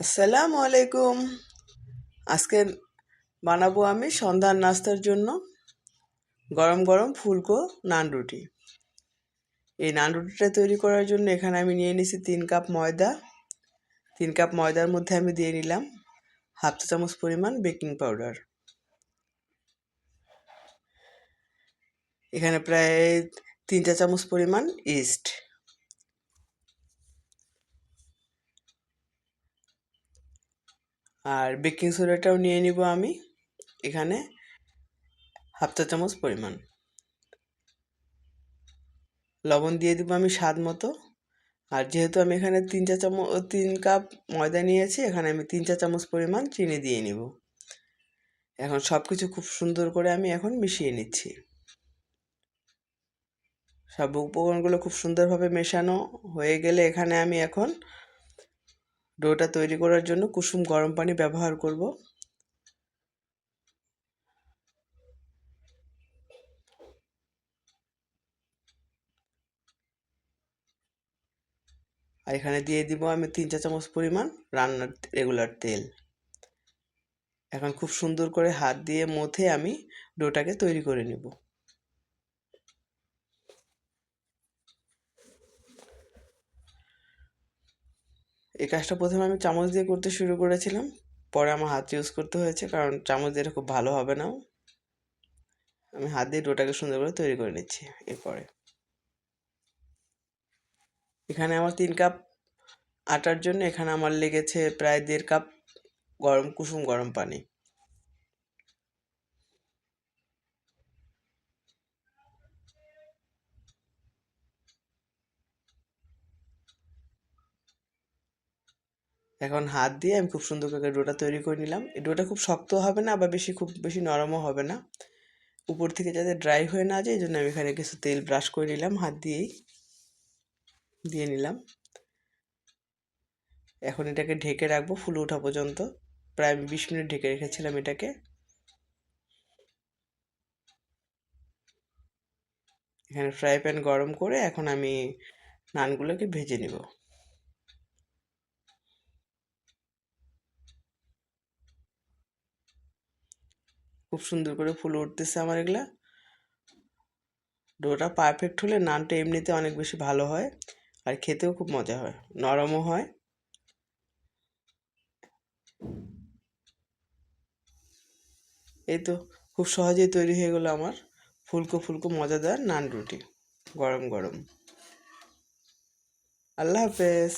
আসসালামু আলাইকুম। আজকে বানাবো আমি সন্ধ্যার নাস্তার জন্য গরম গরম ফুলকো নান রুটি। এই নান রুটিটা তৈরি করার জন্য এখানে আমি নিয়ে নিছি তিন কাপ ময়দা। তিন কাপ ময়দার মধ্যে আমি দিয়ে নিলাম হাফ চা চামচ পরিমাণ বেকিং পাউডার। এখানে প্রায় তিন চা চামচ পরিমাণ ইস্ট। আর বেকিং সোডাটাও নিয়ে নিব আমি। এখানে হাফ চা চামচ পরিমাণ। লবণ দিয়ে দেবো আমি স্বাদ মতো। আর যেহেতু আমি এখানে তিন চা চামচ তিন কাপ ময়দা নিয়েছি, এখানে আমি তিন চা চামচ পরিমাণ চিনি দিয়ে নিব। এখন সব কিছু খুব সুন্দর করে আমি এখন মিশিয়ে নিচ্ছি। সব উপকরণগুলো খুব সুন্দরভাবে মেশানো হয়ে গেলে এখানে আমি এখন ডোটা তৈরি করার জন্য কুসুম গরম পানি ব্যবহার করব। আর এখানে দিয়ে দিব আমি তিন চা চামচ পরিমাণ রান্নার রেগুলার তেল। এখন খুব সুন্দর করে হাত দিয়ে মথে আমি ডোটাকে তৈরি করে নেব। এই কাজটা প্রথমে আমি চামচ দিয়ে করতে শুরু করেছিলাম। পরে আমার হাত ইউজ করতে হয়েছে, কারণ চামচ দিয়ে খুব ভালো হবে না। আমি হাত দিয়ে ডোটাকে সুন্দর করে তৈরি করে নিচ্ছি এরপরে। এখানে আমার তিন কাপ আটার জন্য এখানে আমার লেগেছে প্রায় দেড় কাপ গরম, কুসুম গরম পানি। এখন হাত দিয়ে আমি খুব সুন্দর করে ডোটা তৈরি করে নিলাম। এই ডোটা খুব শক্ত হবে না বা বেশি খুব বেশি নরমও হবে না। উপর থেকে যাতে ড্রাই হয়ে না যায়, এই জন্য আমি এখানে কিছু তেল ব্রাশ করে নিলাম, হাত দিয়েই দিয়ে নিলাম। এখন এটাকে ঢেকে রাখব ফুলে ওঠা পর্যন্ত। প্রায় আমি বিশ মিনিট ঢেকে রেখেছিলাম এটাকে। এখানে ফ্রাই প্যান গরম করে এখন আমি নানগুলোকে ভেজে নিব। খুব সুন্দর করে ফুলে উঠতেছে আমার এগুলা। ডোটা পারফেক্ট হলে নানটা এমনিতে অনেক বেশি ভালো হয় আর খেতেও খুব মজা হয়, নরমও হয়। এই তো খুব সহজেই তৈরি হয়ে গেলো আমার ফুলকো ফুলকো মজাদার নান রুটি, গরম গরম। আল্লাহ হাফেজ।